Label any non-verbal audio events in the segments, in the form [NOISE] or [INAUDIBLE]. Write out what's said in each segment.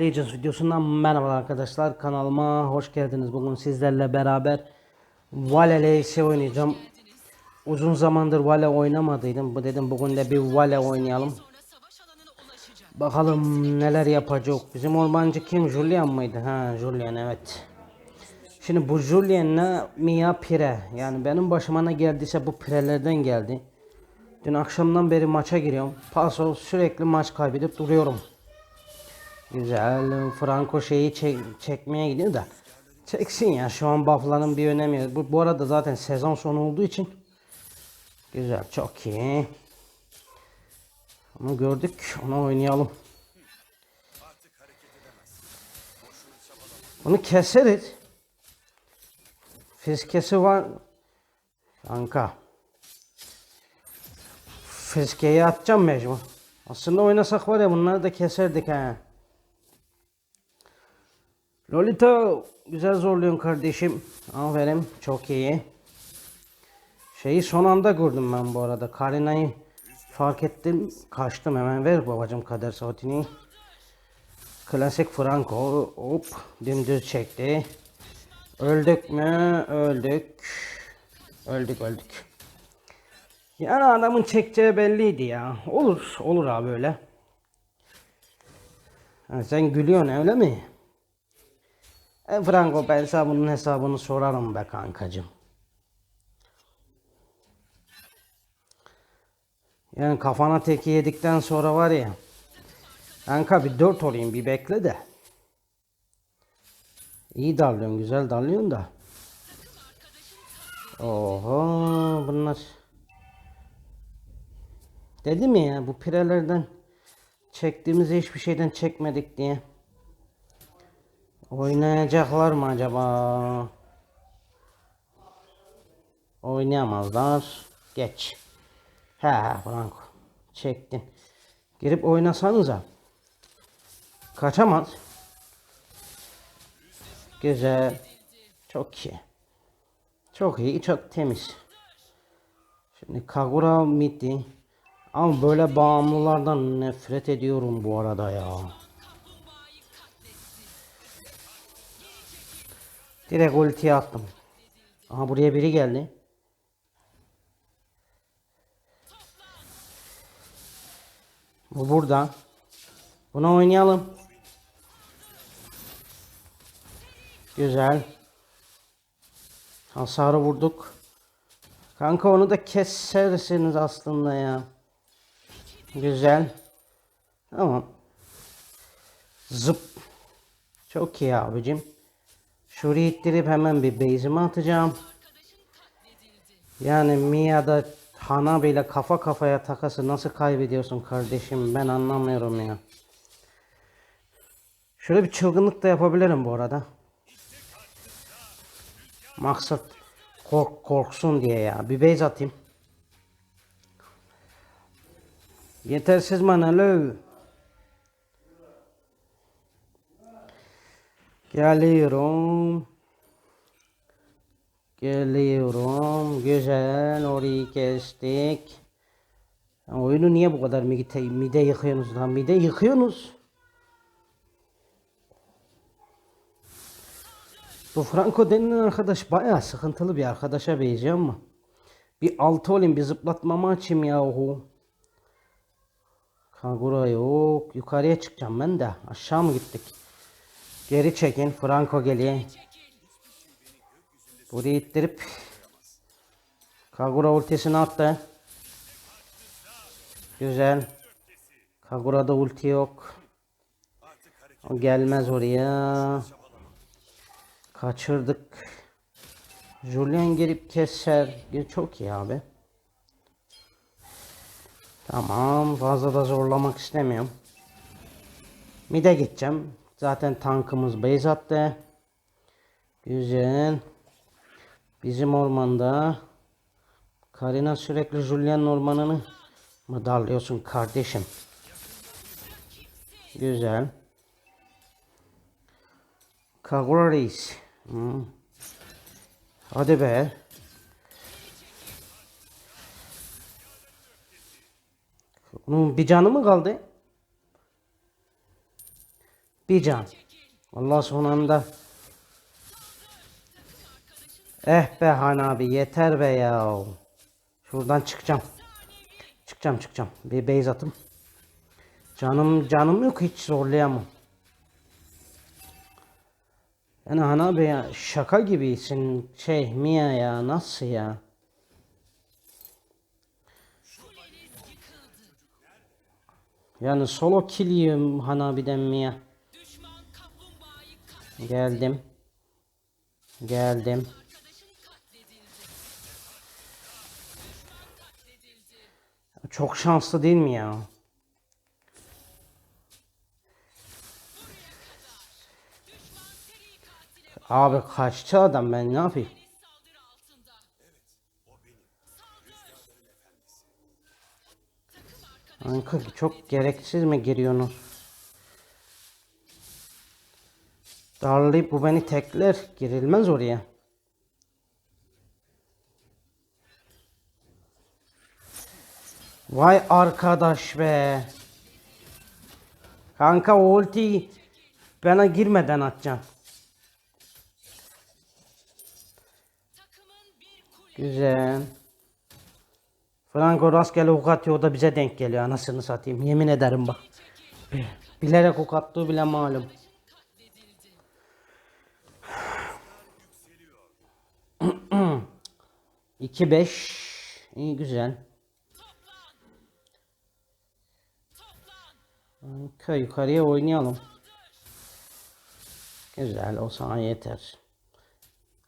Legends videosundan merhaba arkadaşlar. Kanalıma hoş geldiniz. Bugün sizlerle beraber Vale LS oynayacağım. Uzun zamandır Vale oynamadıydım. Bu dedim bugün de bir Vale oynayalım. Bakalım neler yapacak. Bizim ormancı kim? Julian mıydı? Ha Julian evet. Şimdi bu Julian'la Mia Pire. Yani benim başıma ne geldiyse bu pirelerden geldi. Dün akşamdan beri maça giriyorum. Paso sürekli maç kaybedip duruyorum. Güzel. Franco şeyi çek- çekmeye gidiyor da. Çeksin ya. Şu an buffların bir önemi yok. Bu, bu arada zaten sezon sonu olduğu için. Güzel. Çok iyi. Onu gördük. Onu oynayalım. Bunu keseriz. Fiskesi var. Kanka. Fiskeyi atacağım mecbur. Aslında oynasak var ya bunları da keserdik ha. Lolita güzel zorluyorsun kardeşim. Aferin çok iyi. Şeyi son anda gördüm ben bu arada. Karina'yı fark ettim. Kaçtım hemen ver babacım kader saatini. Klasik Franco. Hop dümdüz çekti. Öldük mü? Öldük. Öldük öldük. Yani adamın çekeceği belliydi ya. Olur. Olur abi öyle. Ha, sen gülüyorsun öyle mi? E Franco ben sana bunun hesabını sorarım be kankacım. Yani kafana teki yedikten sonra var ya. Kanka bir dört olayım bir bekle de. İyi darlıyorsun güzel darlıyorsun da. Oho bunlar. Dedim ya bu pirelerden çektiğimizi hiçbir şeyden çekmedik diye. Oynayacaklar mı acaba? Oynayamazlar. Geç. He Franco. Çektin. Girip oynasanıza. Kaçamaz. Güzel. Çok iyi. Çok iyi, çok temiz. Şimdi Kagura midi. Ama böyle bağımlılardan nefret ediyorum bu arada ya. Direkt ultiye attım. Aha buraya biri geldi. Bu burada. Buna oynayalım. Güzel. Hasarı vurduk. Kanka onu da kesersiniz aslında ya. Güzel. Tamam. Zıp. Çok iyi abicim. Şurayı ittirip hemen bir base'ime atacağım. Yani Mia'da Hanabi ile kafa kafaya takası nasıl kaybediyorsun kardeşim ben anlamıyorum ya. Şöyle bir çılgınlık da yapabilirim bu arada. Maksat kork korksun diye ya. Bir base atayım. Yetersiz manalı. Geliyorum. Geliyorum. Güzel. Orayı kestik. Ya oyunu niye bu kadar mide, mide yıkıyorsunuz lan? Mide yıkıyorsunuz. Bu Franco denilen arkadaş bayağı sıkıntılı bir arkadaşa benziyor ama. Bir altı olayım bir zıplatmamı açayım yahu. Kagura yok. Yukarıya çıkacağım ben de. Aşağı mı gittik? Geri çekin. Franco geliyor. Burayı ittirip Kagura ultisini attı. Güzel. Kagura'da ulti yok. O gelmez oraya. Kaçırdık. Julian gelip keser. Çok iyi abi. Tamam. Fazla da zorlamak istemiyorum. Mide gideceğim. Zaten tankımız base. Güzel. Bizim ormanda Karina sürekli Julian ormanını mı darlıyorsun kardeşim? Güzel. Kagura. Hmm. Hadi be. Onun bir canı mı kaldı? Bir can. Allah son anda. Eh be Han abi yeter be ya. Şuradan çıkacağım. Çıkacağım çıkacağım. Bir base atım. Canım canım yok hiç zorlayamam. Yani Han abi ya şaka gibisin. Şey Mia ya nasıl ya? Yani solo kill yiyorum Han abiden Mia. Geldim. Geldim. Çok şanslı değil mi ya? Abi kaçtı adam ben ne yapayım? Kanka çok gereksiz mi giriyorsunuz? Darlayıp bu beni tekler. Girilmez oraya. Vay arkadaş be. Kanka o ultiyi bana girmeden atacaksın. Güzel. Franco rastgele hook atıyor o da bize denk geliyor anasını satayım. Yemin ederim bak. Bilerek hook attığı bile malum. İki beş. İyi güzel. Köy yukarıya oynayalım. Güzel o sana yeter.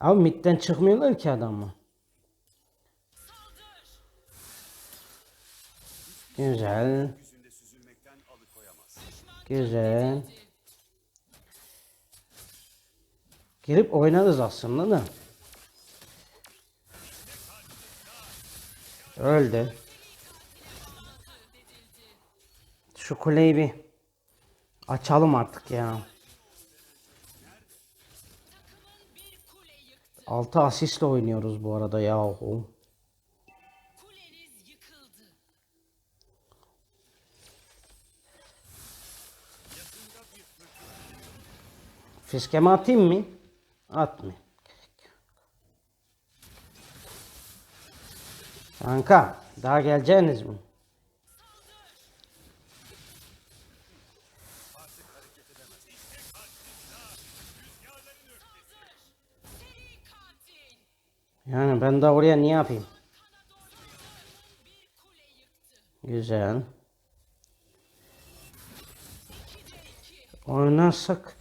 Abi midden çıkmıyorlar ki adamı. Güzel. Güzel. Girip oynarız aslında da. Öldü. Şu kuleyi bir açalım artık ya. 6 asistle oynuyoruz bu arada yahu. Fiskeme atayım mı? Atma. Kanka daha geleceğiniz mi? Yani ben de oraya niye yapayım? Güzel. Oynarsak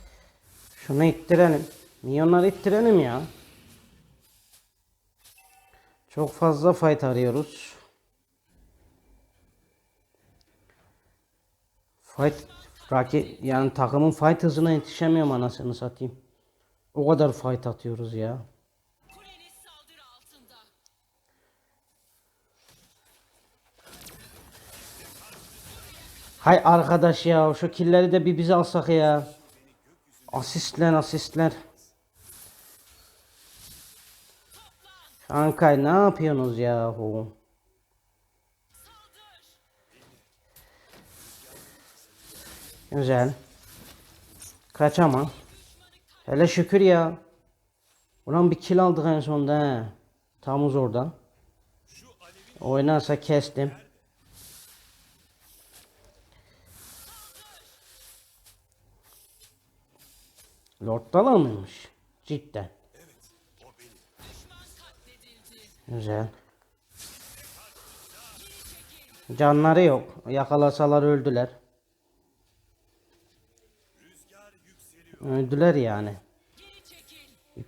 şunu ittirelim. Milyonları ittirelim ya. Çok fazla fight arıyoruz. Fight rakip yani takımın fight hızına yetişemiyorum anasını satayım. O kadar fight atıyoruz ya. Hay arkadaş ya şu killeri de bir bize alsak ya. Asistler asistler. Kanka ne yapıyorsunuz yahu? Güzel. Kaçama. Hele şükür ya. Ulan bir kill aldık en sonunda he. Tamuz orada. Oynarsa kestim. Lord'dalar mıymış? Cidden. Güzel. Canları yok. Yakalasalar öldüler. Öldüler yani.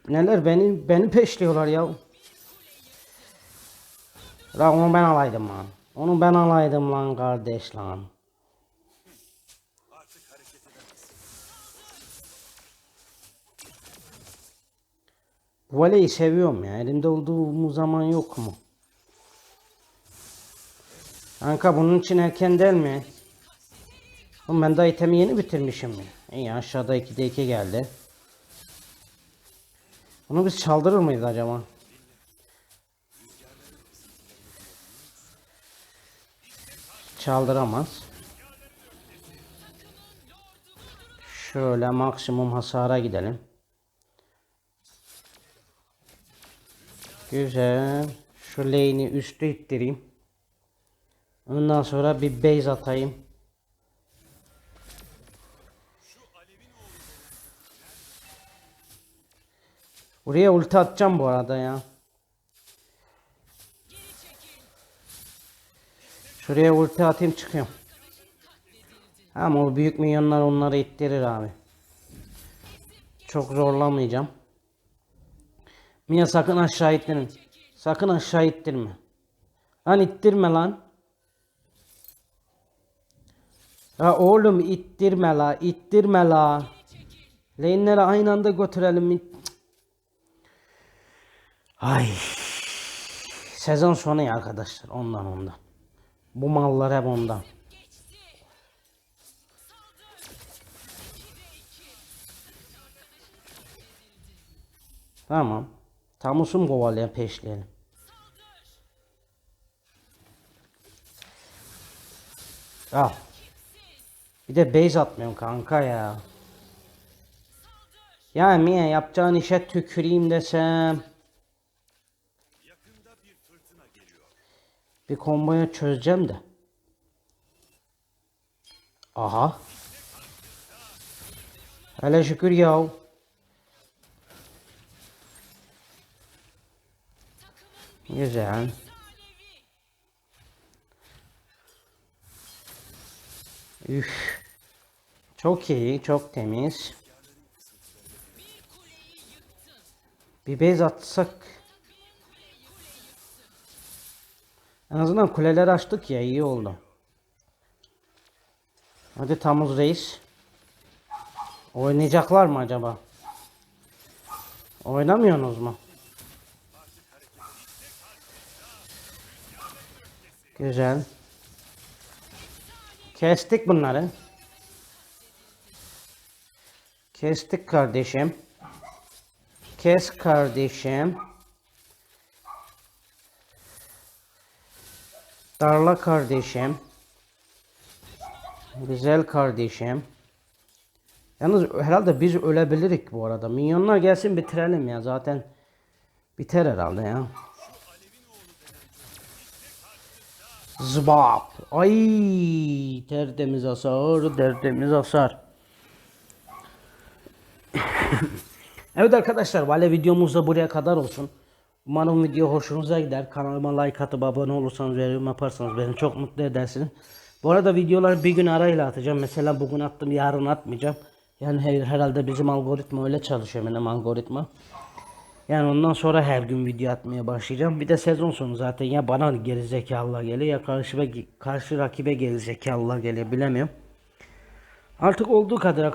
Neler beni beni peşliyorlar ya. La onu ben alaydım lan. Onu ben alaydım lan kardeş lan. Voleyi seviyorum ya. Elimde olduğu zaman yok mu? Kanka bunun için erken değil mi? Oğlum ben daha itemi yeni bitirmişim mi? İyi aşağıda 2'de 2 geldi. Bunu biz çaldırır mıyız acaba? Çaldıramaz. Şöyle maksimum hasara gidelim. Güzel. Şu lane'i üstü ittireyim. Ondan sonra bir base atayım. Buraya ulti atacağım bu arada ya. Şuraya ulti atayım çıkıyorum. Ama o büyük minyonlar onları ittirir abi. Çok zorlamayacağım. Mia sakın aşağı ittirme. Sakın aşağı ittirme. Lan ittirme lan. Ya oğlum ittirme la, ittirme la. Lane'leri aynı anda götürelim. Ay. Sezon sonu ya arkadaşlar ondan ondan. Bu mallar hep ondan. Geçti. Saldır. 2'de 2. Tamam. Tamusum kovalaya peşleyelim. Al. Bir de base atmıyorum kanka ya. Ya Mia yapacağın işe tüküreyim desem. Bir komboya çözeceğim de. Aha. Hele şükür yahu. Güzel. Üf. Çok iyi, çok temiz. Bir bez atsak. En azından kuleler açtık ya iyi oldu. Hadi Tamuz Reis. Oynayacaklar mı acaba? Oynamıyorsunuz mu? Güzel. Kestik bunları. Kestik kardeşim. Kes kardeşim. Darla kardeşim. Güzel kardeşim. Yalnız herhalde biz ölebilirik bu arada. Minyonlar gelsin bitirelim ya zaten. Biter herhalde ya. Zbap. Ay tertemiz hasar, tertemiz hasar. [COUGHS] evet arkadaşlar vale videomuz da buraya kadar olsun. Umarım video hoşunuza gider. Kanalıma like atıp abone olursanız ve yorum yaparsanız beni çok mutlu edersiniz. Bu arada videolar bir gün arayla atacağım. Mesela bugün attım yarın atmayacağım. Yani her, herhalde bizim algoritma öyle çalışıyor benim algoritma. Yani ondan sonra her gün video atmaya başlayacağım. Bir de sezon sonu zaten ya bana gerizekalılar geliyor ya karşı, karşı rakibe gerizekalılar geliyor bilemiyorum. Artık olduğu kadar